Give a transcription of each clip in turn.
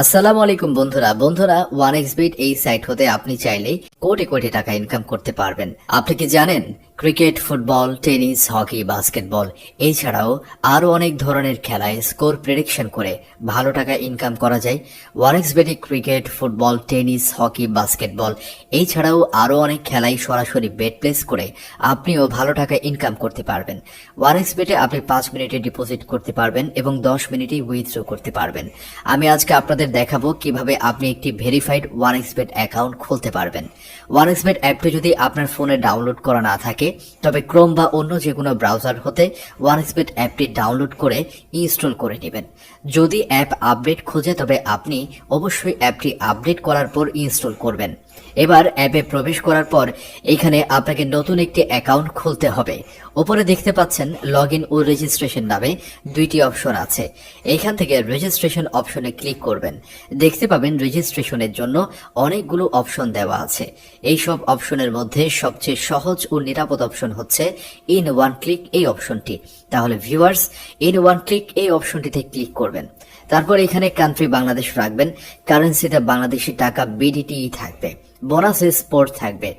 আসসালামু আলাইকুম বন্ধুরা। বন্ধুরা, ওয়ান এক্স এক্সবিট এই সাইট হতে আপনি চাইলেই কোটি কোটি টাকা ইনকাম করতে পারবেন। আপনি কি জানেন? Cricket, football, tennis, hockey, basketball এছাড়াও আরও অনেক ধরনের খেলায় স্কোর প্রেডিকশন করে ভালো টাকা ইনকাম করা যায়। ওয়ারেক্স এক্সবেটে cricket, football, tennis, hockey, basketball এছাড়াও আরও অনেক খেলায় সরাসরি বেট প্লেস করে আপনিও ভালো টাকা ইনকাম করতে পারবেন। ওয়ারেক্স বেটে আপনি পাঁচ মিনিটে ডিপোজিট করতে পারবেন এবং দশ মিনিটে উইথড্র করতে পারবেন। আমি আজকে আপনাদের দেখাবো কীভাবে আপনি একটি ভেরিফাইড ওয়ান এক্সবেট অ্যাকাউন্ট খুলতে পারবেন। ওয়ান এক্সবেট অ্যাপটি যদি আপনার ফোনে ডাউনলোড করা না থাকে তবে ক্রোম বা অন্য যে কোনো ব্রাউজার হতে ওয়ান এক্সবেট অ্যাপটি ডাউনলোড করে ইনস্টল করে নেবেন। যদি অ্যাপ আপডেট খোঁজে, তবে আপনি অবশ্যই অ্যাপটি আপডেট করার পর ইনস্টল করবেন। এবার অ্যাপে প্রবেশ করার পর এখানে আপনাকে নতুন একটি অ্যাকাউন্ট খুলতে হবে। উপরে দেখতে পাচ্ছেন লগ ইন ও রেজিস্ট্রেশন নামে দুইটি অপশন আছে। এখান থেকে রেজিস্ট্রেশন অপশনে ক্লিক করবেন। দেখতে পাবেন রেজিস্ট্রেশনের জন্য অনেকগুলো অপশন দেওয়া আছে। এই সব অপশনের মধ্যে সবচেয়ে সহজ ও নিরাপদ অপশন হচ্ছে ইন ওয়ান ক্লিক এই অপশনটি। তাহলে ভিউয়ার্স, ইন ওয়ান ক্লিক এই অপশনটিতে ক্লিক করবেন। তারপর এখানে কান্ট্রি বাংলাদেশ রাখবেন কারেন্সিটা বাংলাদেশি টাকা বিডিটি থাকবে, বোনাসে স্পোর্ট থাকবে।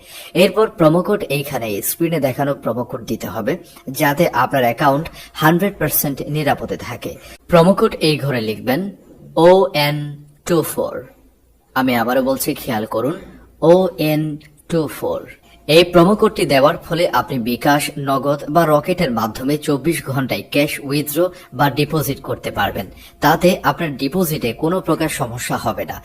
এরপর প্রোমোকোড এইখানে স্ক্রিনে দেখানো প্রোমোকোড দিতে হবে, যাতে আপনার অ্যাকাউন্ট হান্ড্রেড পার্সেন্ট নিরাপদে থাকে। প্রোমোকোড এই ঘরে লিখবেন ও এন টু ফোর আমি আবারও বলছি, খেয়াল করুন ও এন টু ফোর এই প্রোমোকোডটি দেওয়ার ফলে আপনি বিকাশ, নগদ বা রকেটের মাধ্যমে চব্বিশ ঘন্টায় ক্যাশ উইথড্র বা ডিপোজিট করতে পারবেন। তাতে আপনার ডিপোজিটে কোনো প্রকার সমস্যা হবে না।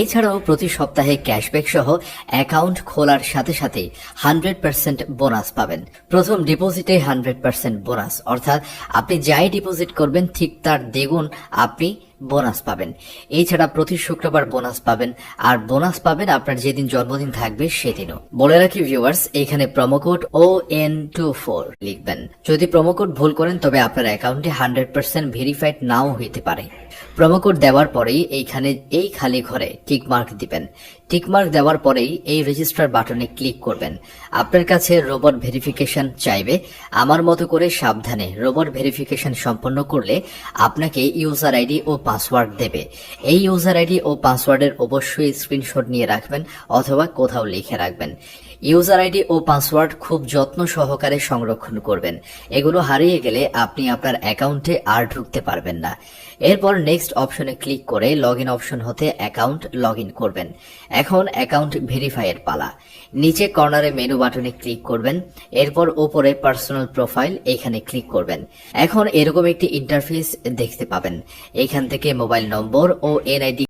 এছাড়াও প্রতি সপ্তাহে ক্যাশব্যাক সহ অ্যাকাউন্ট খোলার সাথে সাথে হান্ড্রেড পার্সেন্ট বোনাস পাবেন। প্রথম ডিপোজিটে হান্ড্রেড পার্সেন্ট বোনাস অর্থাৎ আপনি যাই ডিপোজিট করবেন, ঠিক তার দ্বিগুণ আপনি বোনাস পাবেন। এছাড়া প্রতি শুক্রবার বোনাস পাবেন। আর বোনাস পাবেন আপনার যেদিন জন্মদিন থাকবে সেদিনও। বলে রাখি ভিউয়ার্স এখানে promo code O N two four লিখবেন। যদি প্রোমোকোড ভুল করেন, তবে আপনার অ্যাকাউন্টে হান্ড্রেড পার্সেন্ট ভেরিফাইড নাও হইতে পারে। প্রোমোকোড দেওয়ার পরেই এইখানে, এই খালি ঘরে টিক মার্ক দিবেন। টিক মার্ক দেওয়ার পরেই এই রেজিস্টার বাটনে ক্লিক করবেন। আপনার কাছে রোবট ভেরিফিকেশন চাইবে। আমার মতো করে সাবধানে রোবট ভেরিফিকেশন সম্পন্ন করলে আপনাকে ইউজার আইডি ও পাসওয়ার্ড দেবে। এই ইউজার আইডি ও পাসওয়ার্ডের অবশ্যই স্ক্রিনশট নিয়ে রাখবেন অথবা কোথাও লিখে রাখবেন। ইউজার আইডি ও পাসওয়ার্ড খুব যত্ন সহকারে সংরক্ষণ করবেন। এগুলো হারিয়ে গেলে আপনি আপনার অ্যাকাউন্টে আর ঢুকতে পারবেন না। এরপর নেক্সট অপশনে ক্লিক করে লগ ইন অপশন হতে অ্যাকাউন্ট লগ ইন করবেন। এখন অ্যাকাউন্ট ভেরিফাইয়ের পালা। নিচে কর্নারে মেনু বাটনে ক্লিক করবেন। এরপর ওপরে পার্সোনাল প্রোফাইল এখানে ক্লিক করবেন। এখন এরকম একটি ইন্টারফেস দেখতে পাবেন। এখান থেকে মোবাইল নম্বর ও এনআইডি